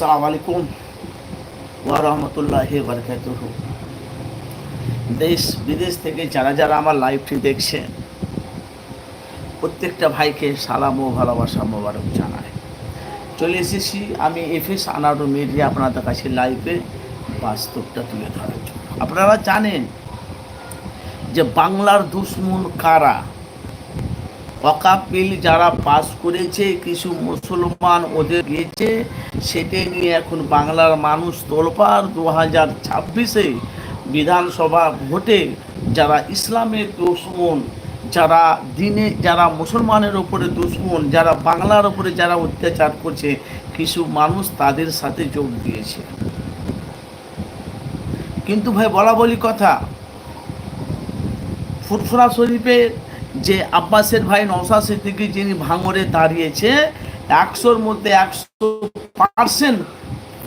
আসসালামু আলাইকুম ওয়া রাহমাতুল্লাহি ওয়া বারাকাতুহু। দেশ, বিদেশ থেকে যারা যারা আমার লাইভটি দেখছে প্রত্যেকটা ভাইকে সালাম ও ভালোবাসা মোবারক জানায় চলে এসেছি আমি এফএস আনারো মিডিয়া আপনাদের কাছে লাইভে বাস্তবটা তুলে ধরার জন্য। আপনারা জানেন যে বাংলার দুশ্মন কারা? অকাপিল যারা পাস করেছে, কিছু মুসলমান ওদের গিয়েছে, সেটা নিয়ে এখন বাংলার মানুষ তোলপার দু হাজার ছাব্বিশে বিধানসভা ভোটে যারা ইসলামের দুশ্মন, যারা দিনে যারা মুসলমানের ওপরে দুশ্মন, যারা বাংলার ওপরে যারা অত্যাচার করছে, কিছু মানুষ তাদের সাথে যোগ দিয়েছে। কিন্তু ভাই বলা বলি কথা, ফুরফুরা শরীফের যে আব্বাসের ভাই নওসা সিদ্দিকি যিনি ভাঙরে দাঁড়িয়েছে, একশোর মধ্যে একশো পার্সেন্ট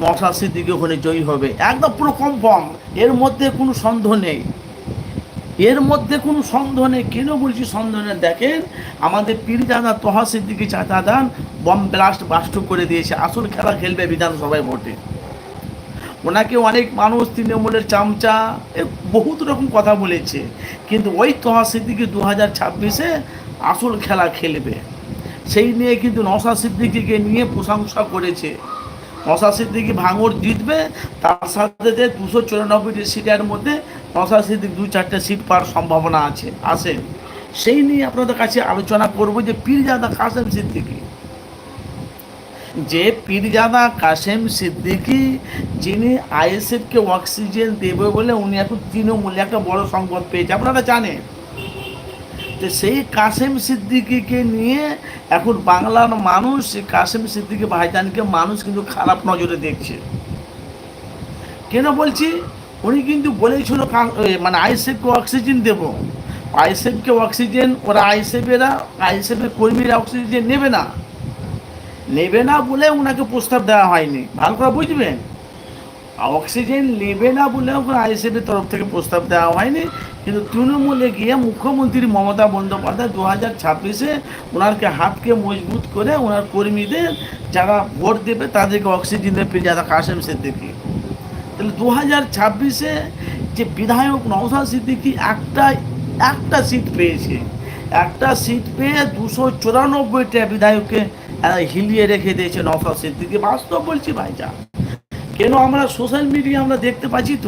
নওসা সিদ্দিকি ওখানে জয়ী হবে। একদম পুরো কনফার্ম এর মধ্যে কোনো সন্দেহ নেই। এর মধ্যে কোনো সন্দেহ নেই। কেন বলছি সন্দেহ নেই? দেখেন, আমাদের পীরজাদা তোহা সিদ্দিকি চাচা দান বম ব্লাস্ট বাস্ট করে দিয়েছে। আসল খেলা খেলবে বিধানসভায় ভোটে। ওনাকে অনেক মানুষ তৃণমূলের চামচা বহুত রকম কথা বলেছে। কিন্তু ওই তোহা সিদ্দিকি দু হাজার ছাব্বিশে আসল খেলা খেলবে। সেই নিয়ে কিন্তু নশা সিদ্দিকিকে নিয়ে প্রশংসা করেছে। নশা সিদ্দিকি ভাঙর জিতবে, তার সাথে যে দুশো চুরানব্বইটি সিটের মধ্যে নশা সিদ্দিক দু চারটে সিট পাওয়ার সম্ভাবনা আছে আসেন সেই নিয়ে আপনাদের কাছে আলোচনা করব যে পীরজাদা কাসেম সিদ্দিকি যে পীরজাদা কাসেম সিদ্দিকি, যিনি আইএসএফকে অক্সিজেন দেবে বলে উনি এখন তৃণমূলে একটা বড় সংবাদ পেয়েছে। আপনারা জানেন? তো সেই কাসেম সিদ্দিকিকে নিয়ে এখন বাংলার মানুষ কাসেম সিদ্দিকি ভাইজানকে মানুষ কিন্তু খারাপ নজরে দেখছে। কেন বলছি? উনি কিন্তু বলেছিল মানে আইএসএফকে অক্সিজেন দেব। আইএসএফকে অক্সিজেন, ওরা আইএসএফেরা, আইএসএফের কর্মীরা অক্সিজেন নেবে না। নেবে না বলে ওনাকে প্রস্তাব দেওয়া হয়নি। ভালো করে বুঝবেন? অক্সিজেন নেবে না বলে আইএসএফের তরফ থেকে প্রস্তাব দেওয়া হয়নি, কিন্তু তৃণমূলে গিয়ে মুখ্যমন্ত্রী মমতা বন্দ্যোপাধ্যায় দু হাজার ছাব্বিশে ওনারকে হাতকে মজবুত করে ওনার কর্মীদের যারা ভোট দেবে তাদেরকে অক্সিজেন দেবে। যারা কাশেম সিদ্দিকি। তাহলে দু হাজার ছাব্বিশে যে বিধায়ক নওশাদ সিদ্দিকি একটা একটা সিট পেয়েছে। একটা সিট পেয়ে দুশো চুরানব্বইটা বিধায়ককে হিলিয়ে রেখে দিয়েছে নফা সিদ্দিকি। বাস্তব বলছি ভাইজা কেন আমরা সোশ্যাল মিডিয়া আমরা দেখতে পাচ্ছি তো?